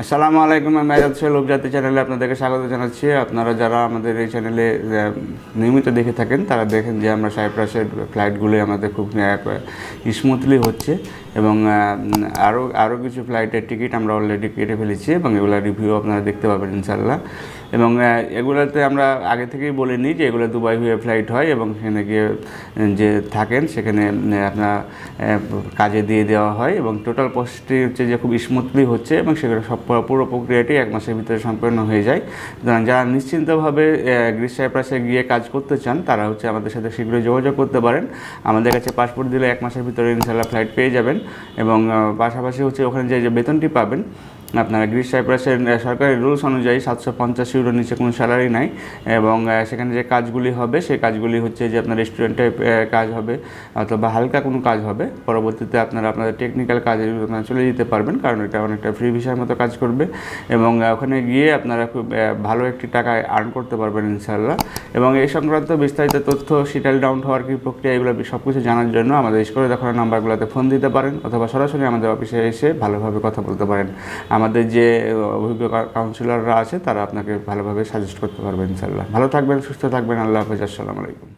আসসালামু আলাইকুম, আমি মেজাদ সোহেল চ্যানেলে আপনাদেরকে স্বাগত জানাচ্ছি। আপনারা যারা আমাদের এই চ্যানেলে নিয়মিত দেখে থাকেন, তারা দেখেন যে আমরা সাইপ্রাসের ফ্লাইটগুলোই আমাদের খুব স্মুথলি হচ্ছে এবং আরও আরও কিছু ফ্লাইটের টিকিট আমরা অলরেডি কেটে ফেলেছি এবং এগুলো রিভিউ আপনারা দেখতে পাবেন ইনশাল্লাহ এবং এগুলোতে আমরা আগে থেকেই বলে নিই যে এগুলো দুবাই হয়ে ফ্লাইট হয় এবং সেখানে গিয়ে যে থাকেন সেখানে আপনার কাজে দিয়ে দেওয়া হয় এবং টোটাল প্রসেসটি হচ্ছে যে খুব স্মুথলি হচ্ছে এবং সেগুলো সব পুরো- পুরো প্রক্রিয়াটি এক মাসের ভিতরে সম্পন্ন হয়ে যায়। যারা নিশ্চিন্তভাবে আহ, গ্রিস সাইপ্রাসে গিয়ে কাজ করতে চান তারা হচ্ছে আমাদের সাথে শীঘ্রই যোগাযোগ করতে পারেন। আমাদের কাছে পাসপোর্ট দিলে এক মাসের ভিতরে ইনশাল্লাহ ফ্লাইট পেয়ে যাবেন এবং পাশাপাশি হচ্ছে ওখানে যে বেতনটি পাবেন আপনারা গ্রিস সাইপ্রাসের সরকারি রুলস অনুযায়ী সাতশো পঞ্চাশ ইউরোর নিচে কোনো স্যালারি নাই। এবং সেখানে যে কাজগুলি হবে, সেই কাজগুলি হচ্ছে যে আপনার রেস্টুরেন্টে কাজ হবে, অথবা হালকা কোনো কাজ হবে। পরবর্তীতে আপনারা আপনাদের টেকনিক্যাল কাজে, আপনারা চলে যেতে পারবেন, কারণ এটা অনেকটা ফ্রি ভিসার মতো কাজ করবে। এবং ওখানে গিয়ে আপনারা খুব ভালো একটি টাকা আর্ন করতে পারবেন ইনশাল্লাহ এবং এই সংক্রান্ত বিস্তারিত তথ্য সিটেল ডাউন হওয়ার কি প্রক্রিয়া, এগুলো সব কিছু জানার জন্য আমাদের স্কোরে দেখানো নাম্বারগুলোতে ফোন দিতে পারেন, অথবা সরাসরি আমাদের অফিসে এসে ভালোভাবে কথা বলতে পারেন। আমাদের যে অভিজ্ঞ কাউন্সিলররা আছে, তারা আপনাকে ভালোভাবে সাজেস্ট করতে পারবেন ইনশাল্লাহ ভালো থাকবেন, সুস্থ থাকবেন, আল্লাহ হাফিজ, আসসালামু আলাইকুম।